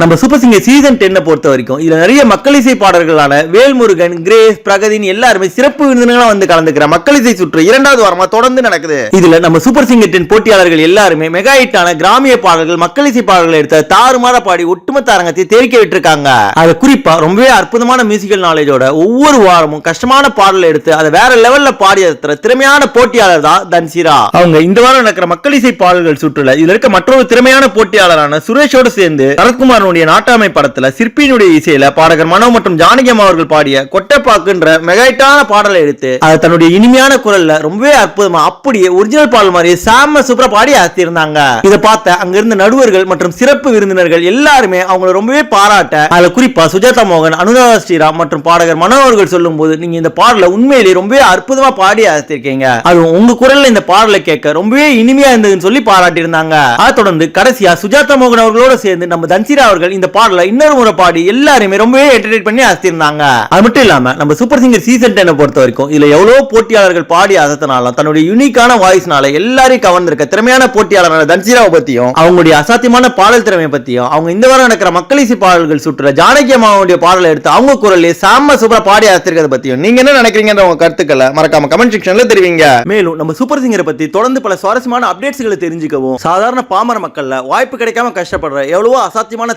நம்ம super singer season டென்னை பொறுத்த வரைக்கும் இதுல நிறைய மக்கள் இசை பாடல்களான வேல்முருகன் கிரேஸ் பிரகதின் எல்லாருமே சிறப்பு விருந்தினர்களா வந்து கலந்துக்கிற மக்கள் இசை சுற்று இரண்டாவது வாரமா தொடர்ந்து நடக்குது. இதுல நம்ம சூப்பர் சிங்கர் டென் போட்டியாளர்கள் எல்லாருமே மெகா ஹிட்டான கிராமிய பாடல்கள் மக்கள் இசை பாடல்களை எடுத்த தாறுமாற பாடி ஒட்டுமொத்த அரங்கத்தை தெரிக்க விட்டுருக்காங்க. அது குறிப்பா ரொம்பவே அற்புதமான மியூசிக்கல் நாலேஜோட ஒவ்வொரு வாரமும் கஷ்டமான பாடலை எடுத்து அதை வேற லெவல்ல பாடி எடுத்துற திறமையான போட்டியாளர் தான் தன்சிரா. அவங்க இந்த வாரம் நடக்கிற மக்கள் இசை பாடல்கள் சுற்றுல இதுல இருக்க மற்றொரு திறமையான போட்டியாளரான சுரேஷோட சேர்ந்து சரத்குமாரனுடைய நாட்டாமை படத்துல சிற்பியினுடைய இசையில பாடகர் மனோ மற்றும் ஜானகியம் அவர்கள் பாடிய கொட்டப்பாக்குன்ற மெகாயிட்டான பாடலை எடுத்து அதை தன்னுடைய இனிமையான குரல்ல ரொம்பவே அற்புதமா அப்படியே ஒரிஜினல் பாடல் மாதிரி சாம சூப்பரா பாடி ஆத்திருந்தாங்க இதை பார்த்த அங்க இருந்த நடுவர்கள் மற்றும் சிறப்பு விருந்தினர்கள் எல்லாருமே அவங்கள ரொம்பவே பாராட்ட அதுல குறிப்பா சுஜாதா மோகன் அனுராதா ஸ்ரீராம் மற்றும் பாடகர் மனோ அவர்கள் சொல்லும் போது நீங்க இந்த பாடல உண்மையிலேயே ரொம்பவே அற்புதமா பாடி ஆத்திருக்கீங்க அதுவும் உங்க குரல்ல இந்த பாடலை கேட்க ரொம்பவே இனிமையா இருந்ததுன்னு சொல்லி பாராட்டியிருந்தாங்க. அதை தொடர்ந்து கடைசியா சுஜாதா மோகன் அவர்களோட சேர்ந்து நம்ம தன்சிரா அவர்கள் இந்த பாடலை இன்னொரு முறை பாடி எல்லாருமே ரொம்பவே என்டர்டைன் பண்ணி அசத்திருந்தாங்க அது மட்டும் இல்லாம நம்ம சூப்பர் சிங்கர் சீசன் டென்னை பொறுத்த வரைக்கும் இதுல எவ்வளவு போட்டியாளர்கள் பாடி அசத்தினாலும் தன்னுடைய யூனிக்கான வாய்ஸ்னால எல்லாரையும் கவர்ந்திருக்க திறமையான போட்டியாளரான தன்சீராவை பத்தியும் அவங்களுடைய அசாத்தியமான பாடல் திறமையை பத்தியும் அவங்க இந்த வாரம் நடக்கிற மக்கள் பாடல்கள் சுற்றுல ஜானகி அம்மாவுடைய பாடலை எடுத்து அவங்க குரல்லே சாம சூப்பரா பாடி அசத்திருக்கிறத பத்தியும் நீங்க என்ன நினைக்கிறீங்கன்ற உங்க கருத்துக்களை மறக்காம கமெண்ட் செக்ஷன்ல தெரிவிங்க. மேலும் நம்ம சூப்பர் சிங்கரை பத்தி தொடர்ந்து பல சுவாரஸ்யமான அப்டேட்ஸ்களை தெரிஞ்சுக்கவும் சாதாரண பாமர மக்கள்ல வாய்ப்பு கிடைக்காம கஷ்டப்படுற எவ்வளவோ அசாத்தியமான